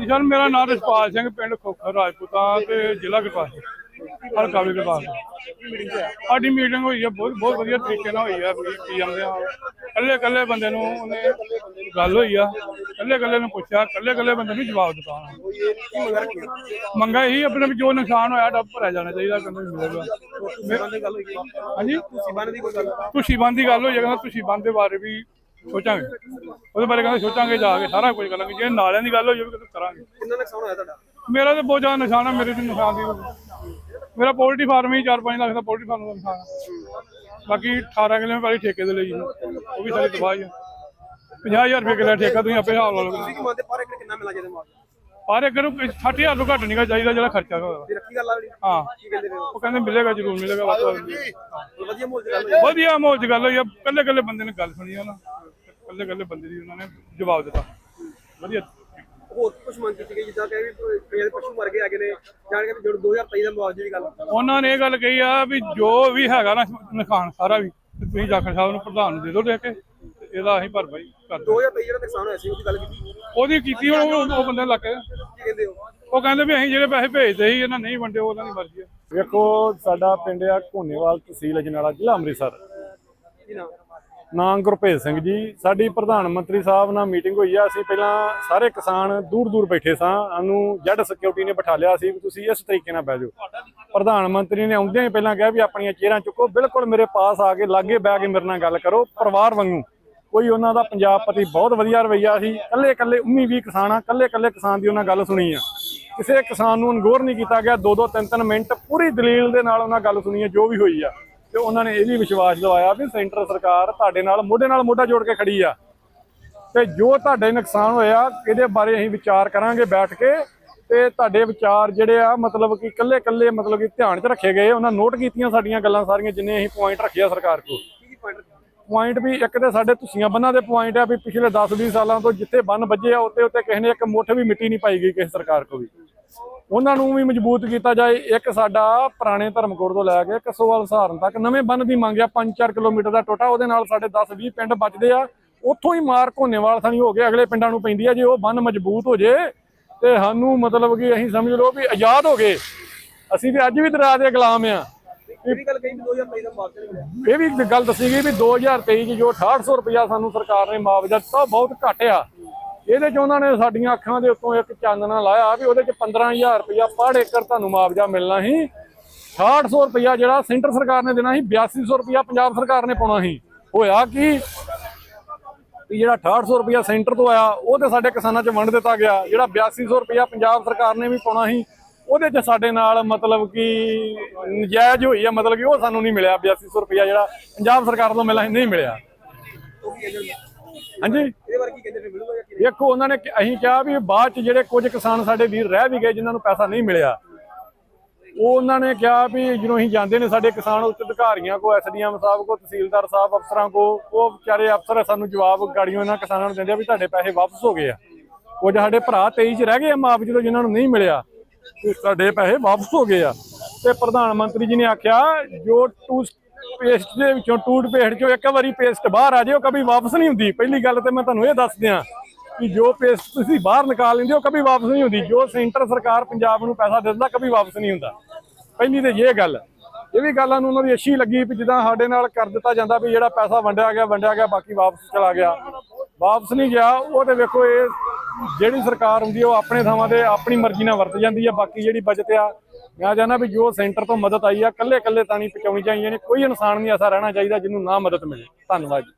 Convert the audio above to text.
ਨਿਸ਼ਾਨ ਮੇਰਾ ਨਾਮ ਰਸਪਾਲ ਸਿੰਘ ਪਿੰਡ ਖੋਖਰ ਰਾਜਪੂਤਾਂ ਤੇ ਜ਼ਿਲ੍ਹਾ ਗੁਰਦਾਸਪੁਰ ਹਲਕਾ ਵੀ ਗੁਰਦਾਸਪੁਰ। ਸਾਡੀ ਮੀਟਿੰਗ ਹੋਈ ਹੈ ਬਹੁਤ ਬਹੁਤ ਵਧੀਆ ਤਰੀਕੇ ਨਾਲ ਹੋਈ ਹੈ ਕੀ ਜਾਂਦੇ ਆ। ਕੱਲੇ ਕੱਲੇ ਬੰਦੇ ਨੂੰ ਉਹਨੇ ਗੱਲ ਹੋਈ ਆ ਕੱਲੇ ਕੱਲੇ ਨੂੰ ਪੁੱਛਿਆ ਕੱਲੇ ਕੱਲੇ ਬੰਦੇ ਨੂੰ ਜਵਾਬ ਦਿੱਤਾ ਮੰਗਾ ਇਹੀ ਆਪਣੇ ਵੀ ਜੋ ਨੁਕਸਾਨ ਹੋਇਆ ਡੱਬ ਭਰਿਆ ਜਾਣਾ ਚਾਹੀਦਾ ਕਹਿੰਦੇ ਮਿਲੇਗਾ। ਹਾਂਜੀ? ਤੁਸੀਂ ਬੰਦ ਦੀ ਕੋਈ ਗੱਲ? ਤੁਸੀਂ ਬੰਦ ਦੀ ਗੱਲ ਹੋਈ ਹੈ ਕਹਿੰਦਾ ਤੁਸੀਂ ਬੰਦ ਦੇ ਬਾਰੇ ਵੀ ਸੋਚਾਂਗੇ। ਉਹਦੇ ਬਾਰੇ ਕਹਿੰਦੇ ਸੋਚਾਂਗੇ ਜਾ ਕੇ ਸਾਰਾ ਕੁਝ ਕਰਾਂਗੇ। ਜੇ ਨਾਲਿਆਂ ਦੀ ਗੱਲ ਹੋਈ ਉਹ ਵੀ ਕਰਾਂਗੇ। ਕਿੰਨਾ ਨੁਕਸਾਨ ਹੋਇਆ ਤੁਹਾਡਾ? ਮੇਰਾ ਤੇ ਬਹੁਤ ਜ਼ਿਆਦਾ ਨੁਕਸਾਨ ਹੈ ਮੇਰੇ ਤੇ ਨੁਕਸਾਨ ਦੀ ਮੇਰਾ ਪੋਲਟਰੀ ਫਾਰਮ ਹੀ 4-5 ਲੱਖ ਦਾ ਪੋਲਟਰੀ ਫਾਰਮ ਦਾ ਨੁਕਸਾਨ ਹੈ। ਬਾਕੀ 18 ਕਿਲੇ ਮੈਂ ਪਹਿਲੇ ਠੇਕੇ ਤੇ ਲਈ। ਉਹ ਵੀ ਸਾਰੀ ਤਬਾਹੀ ਹੈ। 50000 ਰੁਪਏ ਕਿਲਾ ਠੇਕਾ ਤੁਸੀਂ ਆਪੇ ਹਿਸਾਬ ਲਾ ਲਓ। ਤੁਸੀਂ ਕੀ ਮੰਨਦੇ ਪਰ ਏਕੜ ਕਿੰਨਾ ਮਿਲਾ ਜਿਹਦੇ ਮਾਲ ਪਰ ਇੱਕ ਨੂੰ 60000 ਤੋਂ ਘੱਟ ਨਹੀਂ ਚਾਹੀਦਾ ਜਿਹੜਾ ਖਰਚਾ ਹੋਇਆ। ਰੱਖੀ ਗੱਲ ਆ ਜਿਹੜੀ? ਹਾਂ। ਉਹ? ਕਹਿੰਦੇ ਮਿਲੇਗਾ ਜ਼ਰੂਰ ਮਿਲੇਗਾ। ਵੱਧ ਤੋਂ ਵੱਧ। ਵਧੀਆ ਮੋਲ ਦੀ ਗੱਲ ਹੋਈ। ਵਧੀਆ ਮਾਹੌਲ ਚ ਗੱਲ ਹੋਈ ਆ। ਕੱਲੇ ਕੱਲੇ ਬੰਦੇ ਨੇ ਗੱਲ ਸੁਣੀ ਆ ਨਾ। ਕੱਲੇ ਕੱਲੇ ਬੰਦੇ ਦੀ ਉਹਨਾਂ ਨੇ ਜਵਾਬ ਦਿੱਤਾ। ਵਧੀਆ। ਹੋਰ ਕੁਝ ਮੰਗ ਕੀਤੀ ਗਈ? ਜਿੱਦਾਂ ਕਿ ਵੀ ਕਈਆਂ ਦੇ ਪਸ਼ੂ ਮਰ ਗਏ ਹੈਗੇ ਨੇ ਜਾਣ ਕੇ ਜੁੜ 2023 ਦਾ ਮੁਆਵਜ਼ੇ ਦੀ ਗੱਲ ਉਹਨਾਂ ਨੇ ਇਹ ਗੱਲ ਕਹੀ ਆ ਵੀ ਜੋ ਵੀ ਹੈਗਾ ਨਾ ਨੁਕਸਾਨ ਸਾਰਾ ਵੀ ਤੁਸੀਂ ਜਾਖੜ ਸਾਹਿਬ ਨੂੰ ਪ੍ਰਧਾਨ ਨੂੰ ਦੇ ਦਿਓ ਦੇ ਕੇ ਇਹਦਾ ਅਸੀਂ ਭਰਪਾਈ ਕਰ ਦਿੰਦੇ 2023 ਜਿਹੜਾ ਨੁਕਸਾਨ ਹੋਇਆ ਸੀ ਉਹਦੀ ਗੱਲ ਕੀਤੀ? ਉਹਦੀ ਕੀਤੀ ਉਹ ਉਹ ਬੰਦੇ ਲੱਗ ਕੀ ਕਹਿੰਦੇ ਹੋ? ਉਹ ਕਹਿੰਦੇ ਵੀ ਅਸੀਂ ਜਿਹੜੇ ਪੈਸੇ ਭੇਜਦੇ ਸੀ ਇਹਨਾਂ ਨਹੀਂ ਵੰਡੇ ਉਹ ਉਹਨਾਂ ਦੀ ਮਰਜ਼ੀ ਹੈ ਵੇਖੋ ਸਾਡਾ ਪਿੰਡ ਆ ਘੋਨੇਵਾਲ ਤਹਿਸੀਲ ਅਜਨਾਲਾ ਜ਼ਿਲ੍ਹਾ ਅੰਮ੍ਰਿਤਸਰ। ਕੀ ਨਾਮ ਸਿੰਘ ਜੀ। ਸਾਡੀ ਪ੍ਰਧਾਨ ਮੰਤਰੀ ਸਾਹਿਬ ਨਾਲ ਮੀਟਿੰਗ ਹੋਈ ਆ। ਅਸੀਂ ਪਹਿਲਾਂ ਸਾਰੇ ਕਿਸਾਨ ਦੂਰ ਦੂਰ ਬੈਠੇ ਸਾਂ। ਸਾਨੂੰ ਜੈਡ ਸਿਕਿਉਰਿਟੀ ਨੇ ਬਿਠਾ ਲਿਆ ਸੀ ਵੀ ਤੁਸੀਂ ਇਸ ਤਰੀਕੇ ਨਾਲ ਬਹਿ ਜਾਓ। ਪ੍ਰਧਾਨ ਮੰਤਰੀ ਨੇ ਆਉਂਦਿਆਂ ਹੀ ਪਹਿਲਾਂ ਕਿਹਾ ਵੀ ਆਪਣੀਆਂ ਚੇਅਰਾਂ ਚੁੱਕੋ। ਬਿਲਕੁਲ ਮੇਰੇ ਪਾਸ ਆ ਕੇ ਲਾਗੇ ਬਹਿ ਕੇ ਮੇਰੇ ਨਾਲ ਗੱਲ ਕਰੋ। ਪਰਿਵਾਰ ਵਾਂਗੂ। ਕੋਈ ਉਹਨਾਂ ਦਾ ਪੰਜਾਬ ਪ੍ਰਤੀ ਬਹੁਤ ਵਧੀਆ ਰਵੱਈਆ ਸੀ। ਕੱਲੇ ਕੱਲੇ 19 20 ਕਿਸਾਨ ਆ। ਕੱਲੇ ਕੱਲੇ ਕਿਸਾਨ ਦੀ ਉਹਨਾਂ ਗੱਲ ਸੁਣੀ ਆ। ਕਿਸੇ ਕਿਸਾਨ ਨੂੰ ਅਣਗੌਰ ਨਹੀਂ ਕੀਤਾ ਗਿਆ। ਦੋ ਦੋ ਤਿੰਨ ਤਿੰਨ ਮਿੰਟ ਪੂਰੀ ਦਲੀਲ ਦੇ ਨਾਲ ਉਹਨਾਂ ਗੱਲ ਸੁਣੀ ਆ, ਜੋ ਵੀ ਹੋਈ ਆ। ਤੇ ਉਹਨਾਂ ਨੇ ਇਹ ਵੀ ਵਿਸ਼ਵਾਸ ਦਿਵਾਇਆ ਵੀ ਸੈਂਟਰ ਸਰਕਾਰ ਤੁਹਾਡੇ ਨਾਲ ਮੋਢੇ ਨਾਲ ਮੋਢਾ ਜੋੜ ਕੇ ਖੜੀ ਆ। ਤੇ ਜੋ ਤੁਹਾਡੇ ਨੁਕਸਾਨ ਹੋਇਆ, ਇਹਦੇ ਬਾਰੇ ਅਸੀਂ ਵਿਚਾਰ ਕਰਾਂਗੇ ਬੈਠ ਕੇ ਤੇ ਤੁਹਾਡੇ ਵਿਚਾਰ ਜਿਹੜੇ ਆ, ਮਤਲਬ ਕਿ ਕੱਲੇ ਕੱਲੇ ਮਤਲਬ ਕਿ ਧਿਆਨ 'ਚ ਰੱਖੇ ਗਏ। ਉਹਨਾਂ ਨੋਟ ਕੀਤੀਆਂ ਸਾਡੀਆਂ ਗੱਲਾਂ ਸਾਰੀਆਂ ਜਿੰਨੇ ਅਸੀਂ ਪੁਆਇੰਟ ਰੱਖਿਆ ਸਰਕਾਰ ਕੋਲ। ਪੁਆਇੰਟ ਵੀ ਇੱਕ ਤੇ ਸਾਡੇ ਤੁਸੀਆਂ ਬੰਨਾਂ ਦੇ ਪੁਆਇੰਟ ਆ ਵੀ ਪਿਛਲੇ 10-20 ਸਾਲਾਂ ਤੋਂ ਜਿੱਥੇ ਬੰਨ ਵੱਜੇ ਆ ਉੱਤੇ ਉੱਤੇ ਕਿਸੇ ਨੇ ਇੱਕ ਮੁੱਠ ਵੀ ਮਿੱਟੀ ਨਹੀਂ ਪਾਈ ਗਈ ਕਿਸੇ ਸਰਕਾਰ ਕੋਲ ਵੀ। ਉਹਨਾਂ ਨੂੰ ਵੀ ਮਜ਼ਬੂਤ ਕੀਤਾ ਜਾਏ ਇੱਕ ਸਾਡਾ ਪੁਰਾਣੇ ਧਰਮਕੋਟ ਤੋਂ ਲੈ ਕੇ ਕਸੋਵਾਲ ਸਹਾਰਨ ਤੱਕ ਨਵੇਂ ਬੰਨ ਦੀ ਮੰਗ ਆ 5-4 ਕਿਲੋਮੀਟਰ ਦਾ ਟੋਟਾ ਉਹਦੇ ਨਾਲ ਸਾਡੇ 10-20 ਪਿੰਡ ਬਚਦੇ ਆ। ਉੱਥੋਂ ਹੀ ਮਾਰ ਘੋਨੇਵਾਲ ਥਾਣੀ ਹੋ ਕੇ ਅਗਲੇ ਪਿੰਡਾਂ ਨੂੰ ਪੈਂਦੀ ਆ ਜੇ ਉਹ ਬੰਨ ਮਜ਼ਬੂਤ ਹੋ ਜੇ ਤੇ ਸਾਨੂੰ ਮਤਲਬ ਕਿ ਅਸੀਂ ਸਮਝ ਲਓ ਵੀ ਆਜ਼ਾਦ ਹੋ ਗਏ। ਅਸੀਂ ਵੀ ਅੱਜ ਵੀ ਦਰਿਆ ਦੇ ਗੁਲਾਮ ਆ। ਇਹ ਵੀ ਗੱਲ ਕਹੀ ਵੀ 2023 ਦਾ ਮੁਆਵਜ਼ਾ ਨਹੀਂ ਮਿਲਿਆ ਇਹ ਵੀ ਗੱਲ ਦੱਸੀ ਗਈ ਵੀ 2023 ਚ ਜੋ 6800 ਰੁਪਇਆ ਸਾਨੂੰ ਸਰਕਾਰ ਨੇ ਮੁਆਵਜ਼ਾ ਦਿੱਤਾ ਬਹੁਤ ਘੱਟ ਆ। ਇਹਦੇ ਚ ਉਹਨਾਂ ਨੇ ਸਾਡੀਆਂ ਅੱਖਾਂ ਦੇ ਉੱਤੋਂ ਇੱਕ ਚਾਨਣਾ ਲਾਇਆ ਵੀ ਉਹਦੇ ਚ 15000 ਰੁਪਇਆ ਪਰ ਏਕੜ ਤੁਹਾਨੂੰ ਮੁਆਵਜ਼ਾ ਮਿਲਣਾ ਸੀ। 6800 ਰੁਪਇਆ ਜਿਹੜਾ ਸੈਂਟਰ ਸਰਕਾਰ ਨੇ ਦੇਣਾ ਸੀ 8200 ਰੁਪਇਆ ਪੰਜਾਬ ਸਰਕਾਰ ਨੇ ਪਾਉਣਾ ਸੀ। ਹੋਇਆ ਕਿ? ਵੀ ਜਿਹੜਾ 6800 ਰੁਪਇਆ ਸੈਂਟਰ ਤੋਂ ਆਇਆ, ਉਹ ਤੇ ਸਾਡੇ ਕਿਸਾਨਾਂ 'ਚ ਵੰਡ ਦਿੱਤਾ ਗਿਆ। ਜਿਹੜਾ 8200 ਰੁਪਇਆ ਪੰਜਾਬ ਸਰਕਾਰ ਨੇ ਵੀ ਪਾਉਣਾ ਸੀ, ਉਹਦੇ 'ਚ ਸਾਡੇ ਨਾਲ ਮਤਲਬ ਕਿ ਨਜਾਇਜ਼ ਹੋਈ ਆ, ਮਤਲਬ ਕਿ ਉਹ ਸਾਨੂੰ ਨਹੀਂ ਮਿਲਿਆ। 8200 ਰੁਪਇਆ ਜਿਹੜਾ ਪੰਜਾਬ ਸਰਕਾਰ ਤੋਂ ਮਿਲਣਾ ਸੀ ਨਹੀਂ ਮਿਲਿਆ। ਹਾਂਜੀ। ਇਹਦੇ ਬਾਰੇ ਕੀ ਕਹਿੰਦੇ ਨੇ ਮਿਲੂਗਾ ਜਾਂ ਕੀ ਨਹੀਂ? ਵੇਖੋ ਉਹਨਾਂ ਨੇ ਕਿ- ਅਸੀਂ ਕਿਹਾ ਵੀ ਬਾਅਦ 'ਚ ਜਿਹੜੇ ਕੁਝ ਕਿਸਾਨ ਸਾਡੇ ਵੀਰ ਰਹਿ ਵੀ ਗਏ ਜਿਨ੍ਹਾਂ ਨੂੰ ਪੈਸਾ ਨਹੀਂ ਮਿਲਿਆ ਉਹ ਉਹਨਾਂ ਨੇ ਕਿਹਾ ਵੀ ਜਦੋਂ ਅਸੀਂ ਜਾਂਦੇ ਨੇ ਸਾਡੇ ਕਿਸਾਨ ਉੱਚ ਅਧਿਕਾਰੀਆਂ ਕੋ ਐਸਡੀਐਮ ਸਾਹਿਬ ਕੋ ਤਹਿਸੀਲਦਾਰ ਸਾਹਿਬ ਅਫਸਰਾਂ ਕੋ ਉਹ ਵਿਚਾਰੇ ਅਫਸਰ ਸਾਨੂੰ ਜਵਾਬ ਗਾੜੀਆਂ ਇਹਨਾਂ ਕਿਸਾਨਾਂ ਨੂੰ ਦਿੰਦੇ ਆ ਵੀ ਤੁਹਾਡੇ ਪੈਸੇ ਵਾਪਸ ਹੋ ਗਏ ਆ। ਕੁਝ ਸਾਡੇ ਭਰਾ 23 ਚ ਰਹਿ ਗਏ ਆ ਮੁਆਵਜ਼ੇ ਤੋਂ ਜਿਨ੍ਹਾਂ ਨੂੰ ਨਹੀਂ ਮਿਲਿਆ ਤੇ ਸਾਡੇ ਪੈਸੇ ਵਾਪਸ ਹੋ ਗਏ ਆ। ਤੇ ਪ੍ਰਧਾਨ ਮੰਤਰੀ ਜੀ ਨੇ ਆਖਿਆ ਜੋ ਟੂਸਟ ਪੇਸਟ ਦੇ ਵਿੱਚੋਂ, ਟੂਟ ਪੇਸਟ ਚੋਂ ਇੱਕ ਵਾਰੀ ਪੇਸਟ ਬਾਹਰ ਆ ਜਾਏ ਉਹ ਕਦੀ ਵਾਪਸ ਨਹੀਂ ਹੁੰਦੀ। ਪਹਿਲੀ ਗੱਲ ਤੇ ਮੈਂ ਤੁਹਾਨੂੰ ਇਹ ਦੱਸ ਦਿਆਂ ਕਿ ਜੋ ਪੇਸਟ ਤੁਸੀਂ ਬਾਹਰ ਨਿਕਾਲ ਲੈਂਦੇ ਹੋ ਕਦੀ ਵਾਪਸ ਨਹੀਂ ਹੁੰਦੀ। ਜੋ ਸੈਂਟਰ ਸਰਕਾਰ ਪੰਜਾਬ ਨੂੰ ਪੈਸਾ ਦਿੰਦਾ ਕਦੀ ਵਾਪਸ ਨਹੀਂ ਹੁੰਦਾ। ਪਹਿਲੀ ਤੇ ਇਹ ਗੱਲ। ਇਹ ਵੀ ਗੱਲਾਂ ਨੂੰ ਉਹਨਾਂ ਦੀ ਅੱਛੀ ਲੱਗੀ ਵੀ ਜਿੱਦਾਂ ਸਾਡੇ ਨਾਲ ਕਰ ਦਿੱਤਾ ਜਾਂਦਾ ਵੀ ਜਿਹੜਾ ਪੈਸਾ ਵੰਡਿਆ ਗਿਆ ਵੰਡਿਆ ਗਿਆ, ਬਾਕੀ ਵਾਪਸ ਚਲਾ ਗਿਆ। ਵਾਪਸ ਨਹੀਂ ਗਿਆ, ਉਹ ਤੇ ਵੇਖੋ ਇਹ ਜਿਹੜੀ ਸਰਕਾਰ ਹੁੰਦੀ ਉਹ ਆਪਣੇ ਥਾਵਾਂ ਤੇ ਆਪਣੀ ਮਰਜ਼ੀ ਨਾਲ ਵਰਤ ਜਾਂਦੀ ਹੈ ਬਾਕੀ ਜਿਹੜੀ ਬਚਤ ਆ ਮੈਂ ਚਾਹੁੰਦਾ ਵੀ ਜੋ ਸੈਂਟਰ ਤੋਂ ਮਦਦ ਆਈ ਆ ਕੱਲੇ ਕੱਲੇ ਤਾਣੀ ਪਹੁੰਚਾਉਣੀ ਚਾਹੀਦੀ ਨੇ ਕੋਈ ਇਨਸਾਨ ਨਹੀਂ ਐਸਾ ਰਹਿਣਾ ਚਾਹੀਦਾ ਜਿਹਨੂੰ ਨਾ ਮਦਦ ਮਿਲੇ। ਧੰਨਵਾਦ ਜੀ।